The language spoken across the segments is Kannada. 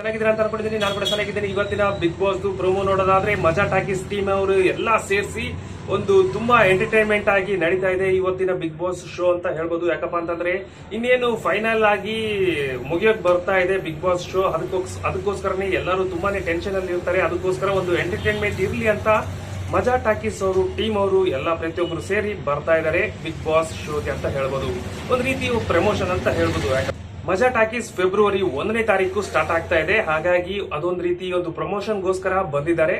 ಚೆನ್ನಾಗಿದ್ದೀರಾ ಅಂತ ಅನ್ಕೊಂಡಿದ್ದೀನಿ. ನಾನು ಕೂಡ ಚೆನ್ನಾಗಿದ್ದೀನಿ. ಇವತ್ತಿನ ಬಿಗ್ ಬಾಸ್ ಪ್ರೋಮೋ ನೋಡೋದಾದ್ರೆ ಮಜಾ ಟಾಕೀಸ್ ಟೀಮ್ ಅವರು ಎಲ್ಲ ಸೇರಿಸಿ ಒಂದು ತುಂಬಾ ಎಂಟರ್ಟೈನ್ಮೆಂಟ್ ಆಗಿ ನಡೀತಾ ಇದೆ ಇವತ್ತಿನ ಬಿಗ್ ಬಾಸ್ ಶೋ ಅಂತ ಹೇಳ್ಬೋದು. ಯಾಕಪ್ಪ ಅಂತಂದ್ರೆ ಇನ್ನೇನು ಫೈನಲ್ ಆಗಿ ಮುಗಿಯೋಕ್ ಬರ್ತಾ ಇದೆ ಬಿಗ್ ಬಾಸ್ ಶೋ ಅದಕ್ಕೋಸ್ ಅದಕ್ಕೋಸ್ಕರನೇ ಎಲ್ಲರೂ ತುಂಬಾನೇ ಟೆನ್ಷನ್ ಅಲ್ಲಿ ಇರ್ತಾರೆ. ಅದಕ್ಕೋಸ್ಕರ ಒಂದು ಎಂಟರ್ಟೈನ್ಮೆಂಟ್ ಇರಲಿ ಅಂತ ಮಜಾ ಟಾಕೀಸ್ ಅವರು ಟೀಮ್ ಅವರು ಎಲ್ಲ ಪ್ರತಿಯೊಬ್ಬರು ಸೇರಿ ಬರ್ತಾ ಇದ್ದಾರೆ ಬಿಗ್ ಬಾಸ್ ಶೋಗೆ ಅಂತ ಹೇಳ್ಬೋದು. ಒಂದು ರೀತಿ ಪ್ರಮೋಷನ್ ಅಂತ ಹೇಳ್ಬೋದು. ಯಾಕ- ಮಜಾ ಟಾಕೀಸ್ ಫೆಬ್ರವರಿ ಒಂದನೇ ತಾರೀಕು ಸ್ಟಾರ್ಟ್ ಆಗ್ತಾ ಇದೆ. ಹಾಗಾಗಿ ಅದೊಂದು ರೀತಿ ಒಂದು ಪ್ರಮೋಷನ್ಗೋಸ್ಕರ ಬಂದಿದ್ದಾರೆ.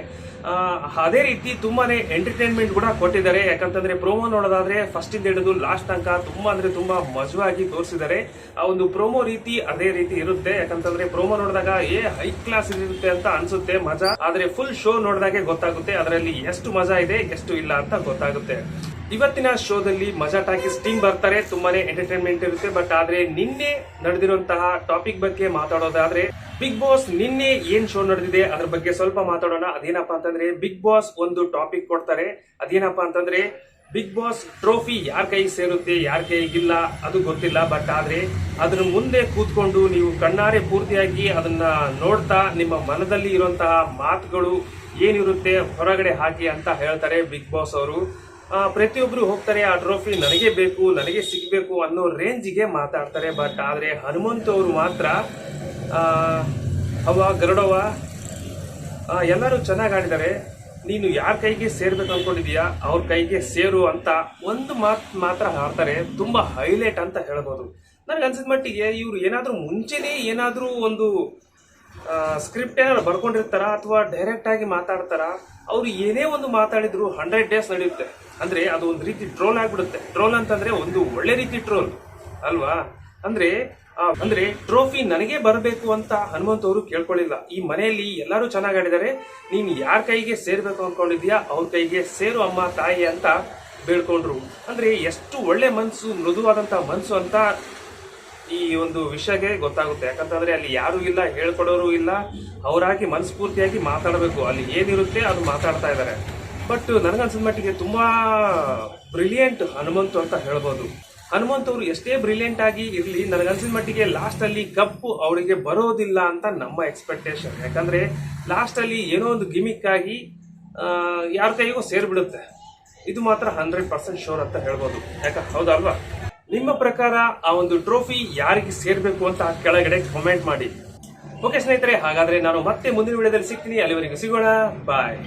ಅದೇ ರೀತಿ ತುಂಬಾನೇ ಎಂಟರ್ಟೈನ್ಮೆಂಟ್ ಕೂಡ ಕೊಟ್ಟಿದ್ದಾರೆ. ಯಾಕಂತಂದ್ರೆ ಪ್ರೋಮೋ ನೋಡೋದಾದ್ರೆ ಫಸ್ಟ್ ಇಂದ ಹಿಡಿದು ಲಾಸ್ಟ್ ತನಕ ತುಂಬಾ ಅಂದ್ರೆ ತುಂಬಾ ಮಜವಾಗಿ ತೋರಿಸಿದ್ದಾರೆ. ಆ ಒಂದು ಪ್ರೋಮೋ ರೀತಿ ಅದೇ ರೀತಿ ಇರುತ್ತೆ. ಯಾಕಂತಂದ್ರೆ ಪ್ರೋಮೋ ನೋಡಿದಾಗ, ಏ ಹೈ ಕ್ಲಾಸ್ ಇರುತ್ತೆ ಅಂತ ಅನ್ಸುತ್ತೆ ಮಜಾ. ಆದ್ರೆ ಫುಲ್ ಶೋ ನೋಡಿದಾಗೆ ಗೊತ್ತಾಗುತ್ತೆ. ಅದರಲ್ಲಿ ಎಷ್ಟು ಮಜಾ ಇದೆ, ಎಷ್ಟು ಇಲ್ಲ ಅಂತ ಗೊತ್ತಾಗುತ್ತೆ. ಇವತ್ತಿನ ಶೋದಲ್ಲಿ ಮಜಾ ಟಾಕಿ ಟೀಮ್ ಬರ್ತಾರೆ, ತುಂಬಾನೇ ಎಂಟರ್ಟೈನ್ಮೆಂಟ್ ಇರುತ್ತೆ. ಬಟ್ ಆದ್ರೆ ನಿನ್ನೆ ನಡೆದಿರುವಂತಹ ಟಾಪಿಕ್ ಬಗ್ಗೆ ಮಾತಾಡೋದಾದ್ರೆ ಬಿಗ್ ಬಾಸ್ ನಿನ್ನೆ ಏನ್ ಶೋ ನಡೆದಿದೆ ಅದ್ರ ಬಗ್ಗೆ ಸ್ವಲ್ಪ ಮಾತಾಡೋಣ. ಅದೇನಪ್ಪಾ ಅಂತಂದ್ರೆ ಬಿಗ್ ಬಾಸ್ ಒಂದು ಟಾಪಿಕ್ ಕೊಡ್ತಾರೆ. ಅದೇನಪ್ಪಾ ಅಂತಂದ್ರೆ ಬಿಗ್ ಬಾಸ್ ಟ್ರೋಫಿ ಯಾರ ಕೈ ಸೇರುತ್ತೆ, ಯಾರ ಕೈಗಿಲ್ಲ, ಅದು ಗೊತ್ತಿಲ್ಲ. ಬಟ್ ಆದ್ರೆ ಅದ್ರ ಮುಂದೆ ಕೂತ್ಕೊಂಡು ನೀವು ಕಣ್ಣಾರೆ ಪೂರ್ತಿಯಾಗಿ ಅದನ್ನ ನೋಡ್ತಾ, ನಿಮ್ಮ ಮನದಲ್ಲಿ ಇರುವಂತಹ ಮಾತುಗಳು ಏನಿರುತ್ತೆ, ಹೊರಗಡೆ ಹಾಕಿ ಅಂತ ಹೇಳ್ತಾರೆ ಬಿಗ್ ಬಾಸ್ ಅವರು. ಆ, ಪ್ರತಿಯೊಬ್ರು ಹೋಗ್ತಾರೆ ಆ ಟ್ರೋಫಿ ನನಗೆ ಬೇಕು ನನಗೆ ಸಿಗಬೇಕು ಅನ್ನೋ ರೇಂಜಿಗೆ ಮಾತಾಡ್ತಾರೆ. ಬಟ್ ಆದರೆ ಹನುಮಂತ್ ಅವರು ಮಾತ್ರ ಅವ ಗರುಡವ ಎಲ್ಲರೂ ಚೆನ್ನಾಗಿ ಆಡಿದ್ದಾರೆ. ನೀನು ಯಾರ ಕೈಗೆ ಸೇರ್ಬೇಕು ಅನ್ಕೊಂಡಿದೀಯಾ ಅವ್ರ ಕೈಗೆ ಸೇರು ಅಂತ ಒಂದು ಮಾತು ಮಾತ್ರ ಹಾಡ್ತಾರೆ. ತುಂಬಾ ಹೈಲೈಟ್ ಅಂತ ಹೇಳ್ಬೋದು. ನನಗೆ ಅನ್ಸಿದ ಮಟ್ಟಿಗೆ ಇವ್ರು ಏನಾದರೂ ಮುಂಚೆನೇ ಏನಾದರೂ ಒಂದು ಸ್ಕ್ರಿಪ್ಟ್ ಏನಾದ್ರು ಬರ್ಕೊಂಡಿರ್ತಾರ ಅಥವಾ ಡೈರೆಕ್ಟ್ ಆಗಿ ಮಾತಾಡ್ತಾರ? ಅವ್ರು ಏನೇ ಒಂದು ಮಾತಾಡಿದ್ರು ಹಂಡ್ರೆಡ್ ಡೇಸ್ ನಡೆಯುತ್ತೆ. ಅಂದ್ರೆ ಅದು ಒಂದು ರೀತಿ ಟ್ರೋಲ್ ಆಗ್ಬಿಡುತ್ತೆ. ಟ್ರೋಲ್ ಅಂತಂದ್ರೆ ಒಂದು ಒಳ್ಳೆ ರೀತಿ ಟ್ರೋಲ್ ಅಲ್ವಾ? ಅಂದ್ರೆ ಅಂದ್ರೆ ಟ್ರೋಫಿ ನನಗೆ ಬರಬೇಕು ಅಂತ ಹನುಮಂತ ಅವರು ಕೇಳ್ಕೊಳ್ಳಿಲ್ಲ ಈ ಮನೆಯಲ್ಲಿ ಎಲ್ಲರೂ ಚೆನ್ನಾಗಿ ಆಡಿದರೆ ನೀನು ಯಾರ ಕೈಗೆ ಸೇರ್ಬೇಕು ಅನ್ಕೊಂಡಿದ್ಯಾ ಅವ್ರ ಕೈಗೆ ಸೇರು ಅಮ್ಮ, ತಾಯಿ ಅಂತ ಬೇಡ್ಕೊಂಡ್ರು. ಅಂದ್ರೆ ಎಷ್ಟು ಒಳ್ಳೆ ಮನ್ಸು, ಮೃದುವಾದಂತ ಮನ್ಸು ಅಂತ ಈ ಒಂದು ವಿಷಯಕ್ಕೆ ಗೊತ್ತಾಗುತ್ತೆ. ಯಾಕಂತಂದ್ರೆ ಅಲ್ಲಿ ಯಾರು ಇಲ್ಲ, ಹೇಳ್ಕೊಡೋರು ಇಲ್ಲ. ಅವರಾಗಿ ಮನಸ್ಫೂರ್ತಿಯಾಗಿ ಮಾತಾಡಬೇಕು. ಅಲ್ಲಿ ಏನಿರುತ್ತೆ ಅದು ಮಾತಾಡ್ತಾ ಇದ್ದಾರೆ. ಬಟ್ ನನಗನ್ಸಿದ ಮಟ್ಟಿಗೆ ತುಂಬಾ ಬ್ರಿಲಿಯಂಟ್ ಹನುಮಂತು ಅಂತ ಹೇಳ್ಬೋದು. ಹನುಮಂತ್ ಅವರು ಎಷ್ಟೇ ಬ್ರಿಲಿಯಂಟ್ ಆಗಿ ಇರಲಿ, ನನಗನ್ಸಿದ ಮಟ್ಟಿಗೆ ಲಾಸ್ಟ್ ಅಲ್ಲಿ ಕಪ್ಪು ಅವರಿಗೆ ಬರೋದಿಲ್ಲ ಅಂತ ನಮ್ಮ ಎಕ್ಸ್ಪೆಕ್ಟೇಷನ್ ಯಾಕಂದ್ರೆ ಲಾಸ್ಟ್ ಅಲ್ಲಿ ಏನೋ ಒಂದು ಗಿಮಿಕ್ ಆಗಿ ಯಾರ ಕೈಗೂ ಸೇರ್ಬಿಡುತ್ತೆ. ಇದು ಮಾತ್ರ ಹಂಡ್ರೆಡ್ ಪರ್ಸೆಂಟ್ ಶೋರ್ ಅಂತ ಹೇಳ್ಬೋದು. ಯಾಕ, ಹೌದಲ್ವಾ? ನಿಮ್ಮ ಪ್ರಕಾರ ಆ ಒಂದು ಟ್ರೋಫಿ ಯಾರಿಗೆ ಸೇರ್ಬೇಕು ಅಂತ ಕೆಳಗಡೆ ಕಾಮೆಂಟ್ ಮಾಡಿ. ಓಕೆ ಸ್ನೇಹಿತರೆ, ಹಾಗಾದ್ರೆ ನಾನು ಮತ್ತೆ ಮುಂದಿನ ವಿಡಿಯೋದಲ್ಲಿ ಸಿಗ್ತೀನಿ. ಅಲ್ಲಿವರೆಗೂ ಸಿಗೋಣ. ಬಾಯ್